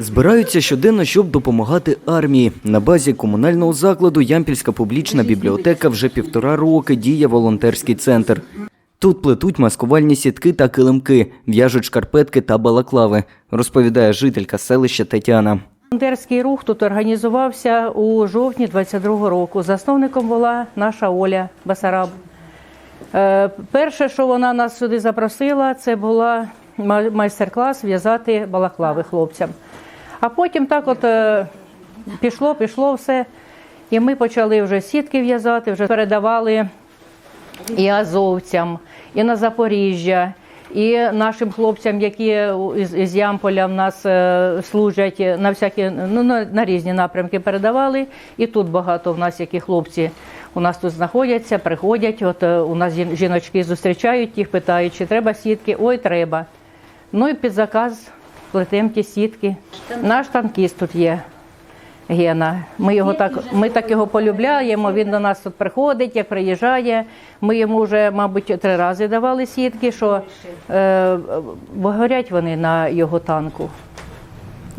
Збираються щоденно, щоб допомагати армії. На базі комунального закладу Ямпільська публічна бібліотека вже півтора роки діє волонтерський центр. Тут плетуть маскувальні сітки та килимки, в'яжуть шкарпетки та балаклави, розповідає жителька селища Тетяна. Волонтерський рух тут організувався у жовтні 22-го року. Засновником була наша Оля Басараб. Е, Перше, що вона нас сюди запросила, це була ма- майстер-клас в'язати балаклави хлопцям. А потім так от е, пішло, пішло все. І ми почали вже сітки в'язати, вже передавали і азовцям, і на Запоріжжя, і нашим хлопцям, які із Ямполя в нас е, служать на всякі ну, на, різні напрямки передавали. І тут багато в нас, які хлопці у нас тут знаходяться, приходять. От е, у нас жіночки зустрічають їх, питають, чи треба сітки. Ой, треба. Ну і під заказ плетемо ті сітки. Наш танкіст тут є. Гена. Ми його так, ми так його полюбляємо. Він до нас тут приходить, як приїжджає. Ми йому вже, мабуть, три рази давали сітки, що е, бо горять вони на його танку.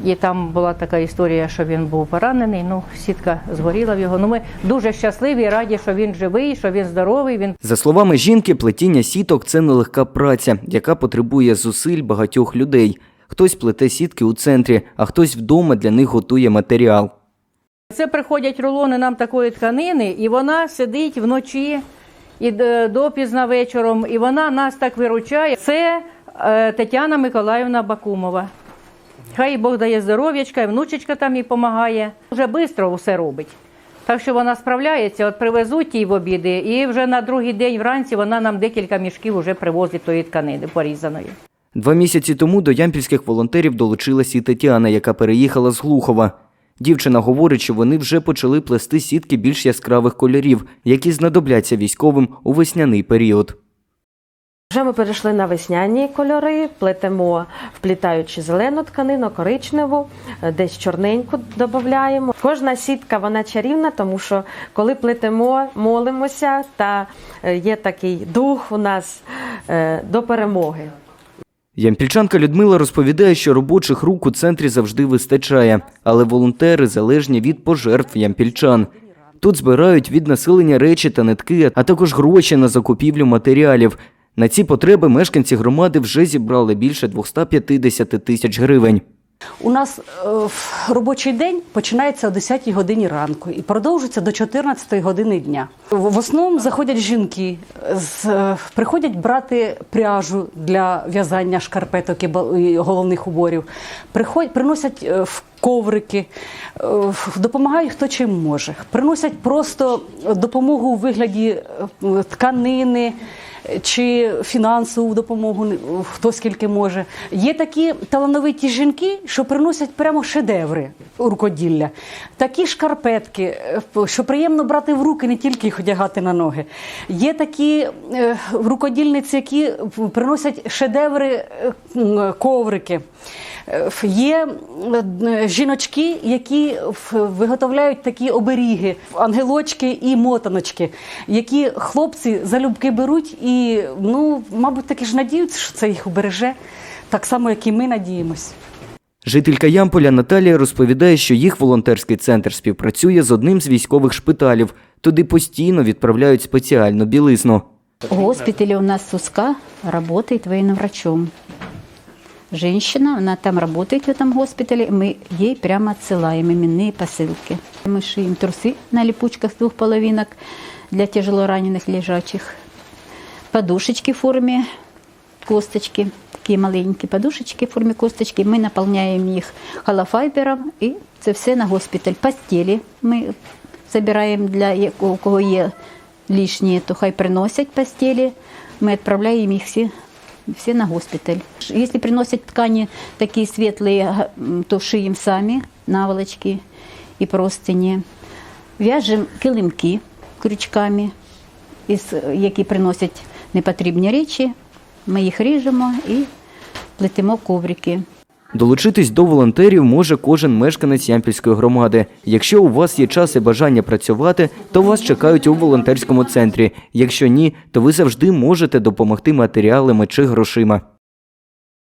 І там була така історія, що він був поранений. Ну, сітка згоріла в його. Ну, ми дуже щасливі раді, що він живий, що він здоровий. Він За словами жінки, плетіння сіток це нелегка праця, яка потребує зусиль багатьох людей. Хтось плете сітки у центрі, а хтось вдома для них готує матеріал. Це приходять рулони нам такої тканини, і вона сидить вночі і допізна вечором, і вона нас так виручає. Це е, Тетяна Миколаївна Бакумова. Хай Бог дає здоров'ячка, і внучечка там їй допомагає. Вже швидко все робить. Так що вона справляється, от привезуть їй в обіди, і вже на другий день вранці вона нам декілька мішків вже привозить тої тканини порізаної. Два місяці тому до ямпільських волонтерів долучилась і Тетяна, яка переїхала з Глухова. Дівчина говорить, що вони вже почали плести сітки більш яскравих кольорів, які знадобляться військовим у весняний період. Вже ми перейшли на весняні кольори, плетемо, вплітаючи зелену тканину, коричневу, е, десь чорненьку додаємо. Кожна сітка вона чарівна, тому що коли плетемо, молимося, та е, є такий дух у нас е, до перемоги. Ямпільчанка Людмила розповідає, що робочих рук у центрі завжди вистачає, але волонтери залежні від пожертв ямпільчан. Тут збирають від населення речі та нитки, а також гроші на закупівлю матеріалів. На ці потреби мешканці громади вже зібрали більше 250 тисяч гривень. У нас е, робочий день починається о 10 годині ранку і продовжується до 14 години дня. В основному заходять жінки, е, приходять брати пряжу для в'язання шкарпеток і головних уборів, приходять, приносять е, в коврики, допомагають хто чим може. Приносять просто допомогу у вигляді тканини чи фінансову допомогу, хто скільки може. Є такі талановиті жінки, що приносять прямо шедеври рукоділля. Такі шкарпетки, е, що приємно брати в руки, не тільки їх одягати на ноги. Є такі е, рукодільниці, які приносять шедеври е, коврики. Е, Є е, жіночки, які виготовляють такі оберіги, ангелочки і мотаночки, які хлопці залюбки беруть і, ну, мабуть, таки ж надіються, що це їх убереже, так само, як і ми надіємось. Жителька Ямполя Наталія розповідає, що їх волонтерський центр співпрацює з одним з військових шпиталів. Туди постійно відправляють спеціальну білизну. В госпитале у нас Суска работает военным врачом Женщина, она там работает в этом госпитале, мы ей прямо отсылаем именные посылки. Мы шьем трусы на липучках с двух половинок для тяжелораненых лежачих, подушечки в форме косточки, такие маленькие подушечки в форме косточки. Мы наполняем их холофайбером и це все на госпіталь. Постелі ми забираємо для я- у кого є лишні, то хай приносять постелі. Ми відправляємо їх всі, всі на госпіталь. Якщо приносять ткані такі світлі, то шием самі наволочки і простині. В'яжемо килимки крючками, які приносять непотрібні речі. Ми їх ріжемо і плетемо коврики. Долучитись до волонтерів може кожен мешканець Ямпільської громади. Якщо у вас є час і бажання працювати, то вас чекають у волонтерському центрі. Якщо ні, то ви завжди можете допомогти матеріалами чи грошима.